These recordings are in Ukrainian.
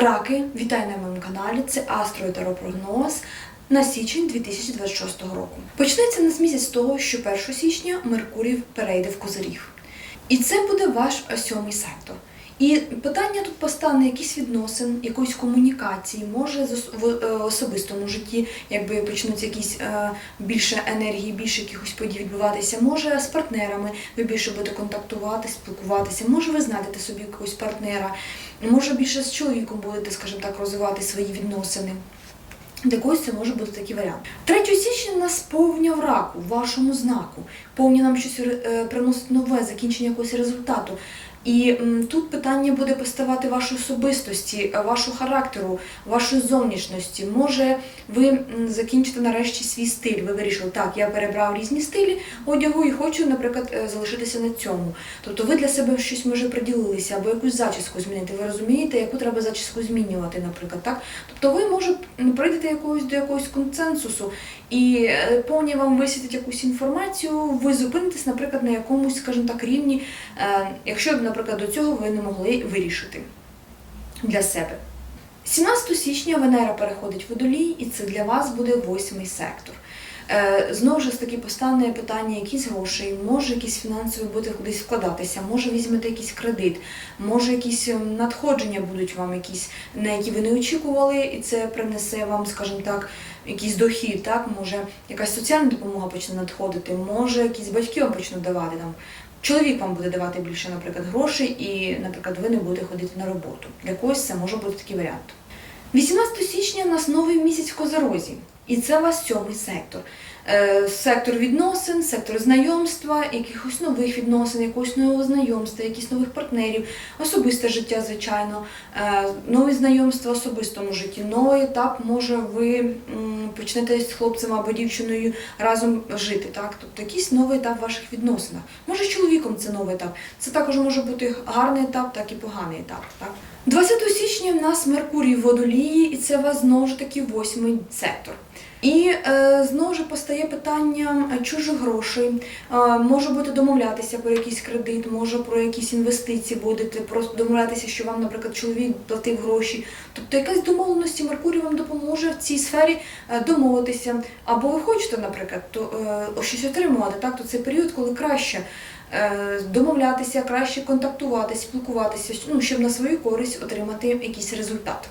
Раки, вітаю на моєму каналі. Це Астро і Таро прогноз на січень 2026 року. Почнеться нас місяць з того, що 1 січня Меркурій перейде в Козиріг. І це буде ваш сьомий сектор. І питання тут постане якісь відносин, якоїсь комунікації, може в е, особистому житті, якби почнуться якісь е, більше енергії, більше якихось подій відбуватися. Може з партнерами ви більше будете контактувати, спілкуватися. Може, ви знайдете собі якогось партнера, може більше з чоловіком будете, скажімо так, розвивати свої відносини. Для когось це може бути такий варіант. 3 січня нас повня в раку, в вашому знаку. Повня нам щось е, приносить нове, закінчення якогось результату. І тут питання буде поставати вашої особистості, е, вашого характеру, вашої зовнішності. Може, ви закінчите нарешті свій стиль. Ви вирішили, так, я перебрав різні стилі одягу і хочу, наприклад, е, залишитися на цьому. Тобто ви для себе щось може приділилися або якусь зачіску змінити. Ви розумієте, яку треба зачіску змінювати, наприклад, так? Тобто ви може прийдете якогось до якогось консенсусу і е, повні вам висвітить якусь інформацію, ви зупинитесь, наприклад, на якомусь, скажімо так, рівні, е, якщо, наприклад, до цього ви не могли вирішити для себе. 17 січня Венера переходить в водолій, і це для вас буде восьмий сектор. Е, Знову ж таки постане питання якісь грошей, може якісь фінансові буде кудись вкладатися, може візьмете якийсь кредит, може якісь ем, надходження будуть вам якісь, на які ви не очікували, і це принесе вам, скажімо так, якийсь дохід, так, може якась соціальна допомога почне надходити, може якісь батьки вам почнуть давати там. Чоловік вам буде давати більше, наприклад, грошей, і, наприклад, ви не будете ходити на роботу. Для когось це може бути такий варіант. 18 січня у нас новий місяць в Козорозі, і це у вас сьомий сектор. Е, Сектор відносин, сектор знайомства, якихось нових відносин, якогось нового знайомства, якихось нових партнерів, особисте життя, звичайно, е, нові знайомства в особистому житті, новий етап, може ви почнете з хлопцем або дівчиною разом жити, так? Тобто якийсь новий етап в ваших відносинах. Може, з чоловіком це новий етап. Це також може бути гарний етап, так і поганий етап. Так? 20 січня в нас Меркурій в водолії, і це у вас знову ж таки восьмий сектор. І е, знову ж постає питання е, чужих грошей. Е, може бути домовлятися про якийсь кредит, може про якісь інвестиції будете, просто домовлятися, що вам, наприклад, чоловік платив гроші. Тобто якась домовленості Меркурій вам допоможе в цій сфері е, домовитися. Або ви хочете, наприклад, то е, щось отримувати, так, то це період, коли краще домовлятися, краще контактувати, спілкуватися, ну, щоб на свою користь отримати якийсь результат.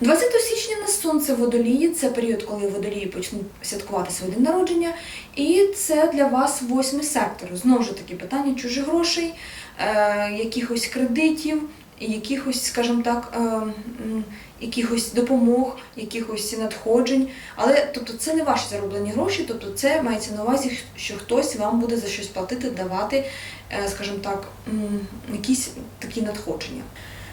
20 січня на сонце водолії це період, коли водолії почнуть святкувати свій день народження, і це для вас восьмий сектор. Знову ж таки, питання чужих грошей, е, якихось кредитів, якихось, скажімо так, е, якихось допомог, якихось надходжень. Але тобто це не ваші зароблені гроші, тобто це мається на увазі, що хтось вам буде за щось платити, давати, е, скажімо так, якісь такі надходження.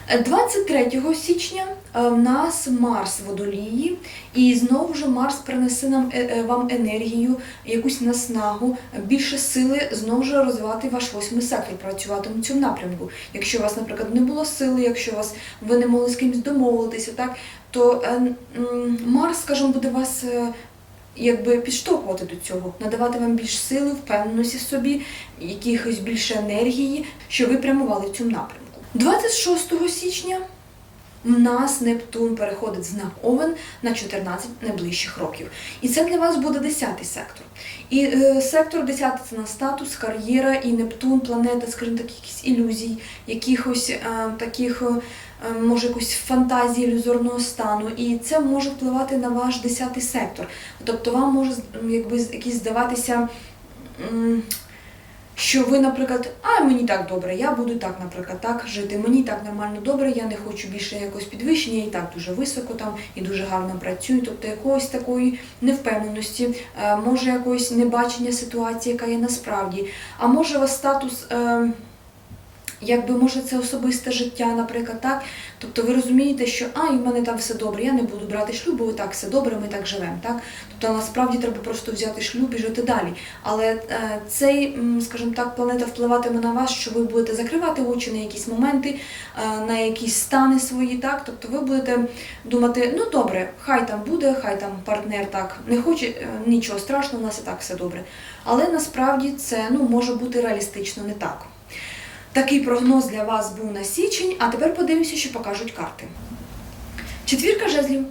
23 січня е, в нас Марс водолії, і знову ж Марс принесе нам е, е, вам енергію, якусь наснагу, більше сили знову ж розвивати ваш восьмий сектор, працювати в цьому напрямку. Якщо у вас, наприклад, не було сили, якщо у вас ви не могли з кимось домовитися, так то Марс, скажімо, буде вас. Якби підштовхувати до цього, надавати вам більш сили, впевненості в собі, якихось більше енергії, що ви прямували в цьому напрямку. 26 січня у нас Нептун переходить в знак Овен на 14 найближчих років. І це для вас буде 10 сектор. І е, сектор 10 це на статус, кар'єра і Нептун, планета, скажімо так, якісь ілюзій, якихось е, таких, е, може, якусь фантазії ілюзорного стану. І це може впливати на ваш 10 сектор. Тобто вам може якби якісь здаватися. Що ви, наприклад, а мені так добре, я буду так, наприклад, так жити. Мені так нормально добре, я не хочу більше якогось підвищення, я і так дуже високо там і дуже гарно працюю. Тобто якоїсь такої невпевненості, е, може якогось небачення ситуації, яка є насправді. А може у вас статус. е, Якби може це особисте життя, наприклад, так. Тобто ви розумієте, що а, і в мене там все добре, я не буду брати шлюб, бо так все добре, ми так живемо. Так? Тобто насправді треба просто взяти шлюб і жити далі. Але е, цей, скажімо так, планета впливатиме на вас, що ви будете закривати очі на якісь моменти, е, на якісь стани свої, так. Тобто ви будете думати, ну добре, хай там буде, хай там партнер так не хоче, е, нічого страшного, у нас і так все добре. Але насправді це ну, може бути реалістично не так. Такий прогноз для вас був на січень, а тепер подивимося, що покажуть карти. Четвірка жезлів.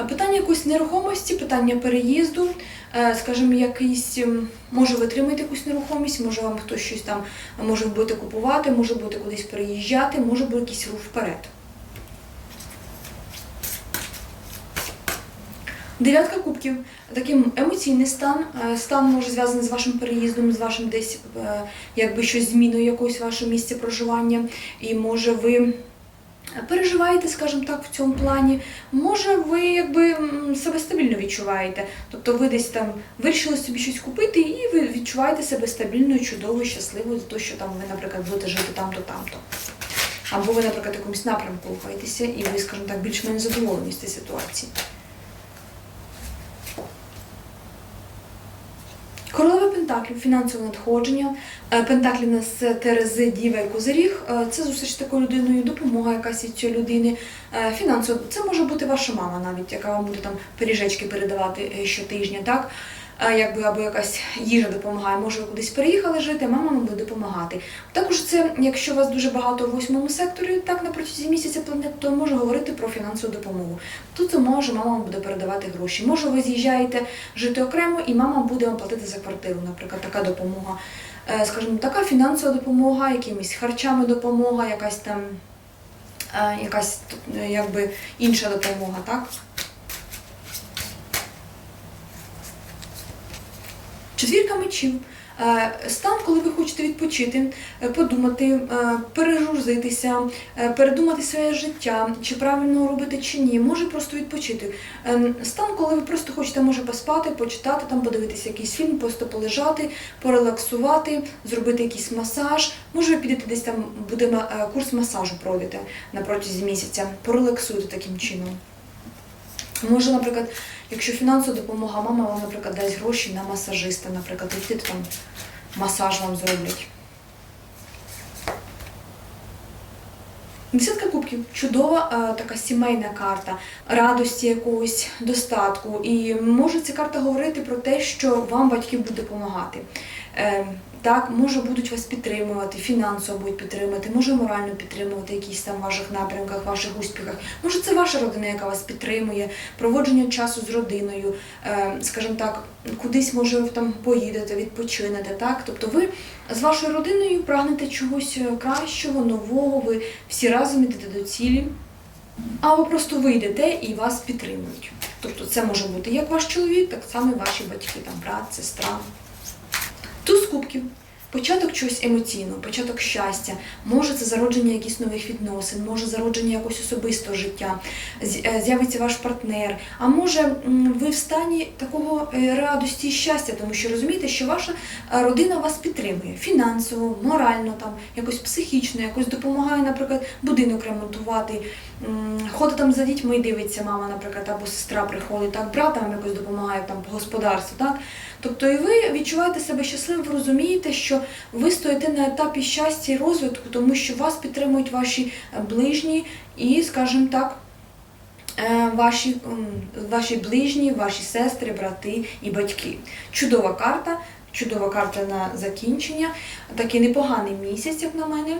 Е, Питання якоїсь нерухомості, питання переїзду, е, скажімо, якийсь, ем, може ви отримаєте якусь нерухомість, може вам хтось щось там, може бути купувати, може будете кудись переїжджати, може бути якийсь рух вперед. Дев'ятка кубків. Такий емоційний стан. Е, Стан може зв'язаний з вашим переїздом, з вашим десь е, якби щось зміною якогось вашого місця проживання. І може ви переживаєте, скажімо так, в цьому плані. Може, ви якби себе стабільно відчуваєте. Тобто ви десь там вирішили собі щось купити, і ви відчуваєте себе стабільною, чудовою, щасливою за те, що там ви, наприклад, будете жити там-то, там-то. Або ви, наприклад, в якомусь напрямку рухаєтеся, і ви, скажімо так, більш-менш задоволені з цієї ситуації. Пентаклів, фінансове надходження. Е, Пентаклі в нас Терези, Діва і Козиріг. Е, Це зустріч такою людиною, допомога якась від цієї людини. Е, Фінансово, це може бути ваша мама навіть, яка вам буде там пиріжечки передавати щотижня, так? Якби або якась їжа допомагає, може ви кудись переїхали жити, мама вам буде допомагати. Також це, якщо у вас дуже багато у восьмому секторі, так на протязі місяця планет, то може говорити про фінансову допомогу. Тут це може мама вам буде передавати гроші. Може, ви з'їжджаєте жити окремо, і мама буде вам платити за квартиру, наприклад, така допомога. Е, Скажімо, така фінансова допомога, якимись харчами допомога, якась там е, якась е, якби інша допомога, так? Четвірка мечів. Стан, коли ви хочете відпочити, е, подумати, е, перегрузитися, е, передумати своє життя, чи правильно робити чи ні, може просто відпочити. Е, Стан, коли ви просто хочете, може поспати, почитати, там подивитися якийсь фільм, просто полежати, порелаксувати, зробити якийсь масаж. Може, ви підете десь там буде курс масажу пройдете на протязі місяця, порелаксуйте таким чином. Може, наприклад, якщо фінансова допомога, мама вам, наприклад, дасть гроші на масажиста, наприклад, і там масаж вам зроблять. Десятка кубків чудова е, така сімейна карта радості якогось достатку. І може ця карта говорити про те, що вам батьки будуть допомагати. Е, так, може будуть вас підтримувати, фінансово будуть підтримувати, може морально підтримувати якісь там ваших напрямках, ваших успіхах. Може, це ваша родина, яка вас підтримує, проводження часу з родиною, е, скажімо так, кудись може там поїдете, відпочинете. Так, тобто ви з вашою родиною прагнете чогось е, кращого, нового. Ви всі разом йдете до цілі. Або просто ви йдете і вас підтримують. Тобто це може бути як ваш чоловік, так само і ваші батьки, там брат, сестра. Кубків. Початок чогось емоційного, початок щастя, може це зародження якихось нових відносин, може зародження якогось особистого життя, е, з'явиться ваш партнер. А може ви в стані такого е, радості і щастя, тому що розумієте, що ваша е, родина вас підтримує фінансово, морально, там якось психічно, якось допомагає, наприклад, будинок ремонтувати, ходить там за дітьми дивиться мама, наприклад, або сестра приходить, так, брат вам якось допомагає там по господарству, так. Тобто і ви відчуваєте себе щасливим, ви розумієте, що ви стоїте на етапі щастя і розвитку, тому що вас підтримують ваші е, ближні і, скажімо так, е, ваші, ваші ближні, ваші сестри, брати і батьки. Чудова карта, чудова карта на закінчення. Такий непоганий місяць, як на мене.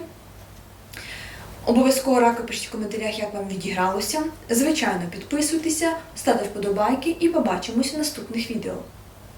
Обов'язково раки пишіть в коментарях, як вам відігралося. Звичайно, підписуйтеся, ставте вподобайки і побачимось в наступних відео.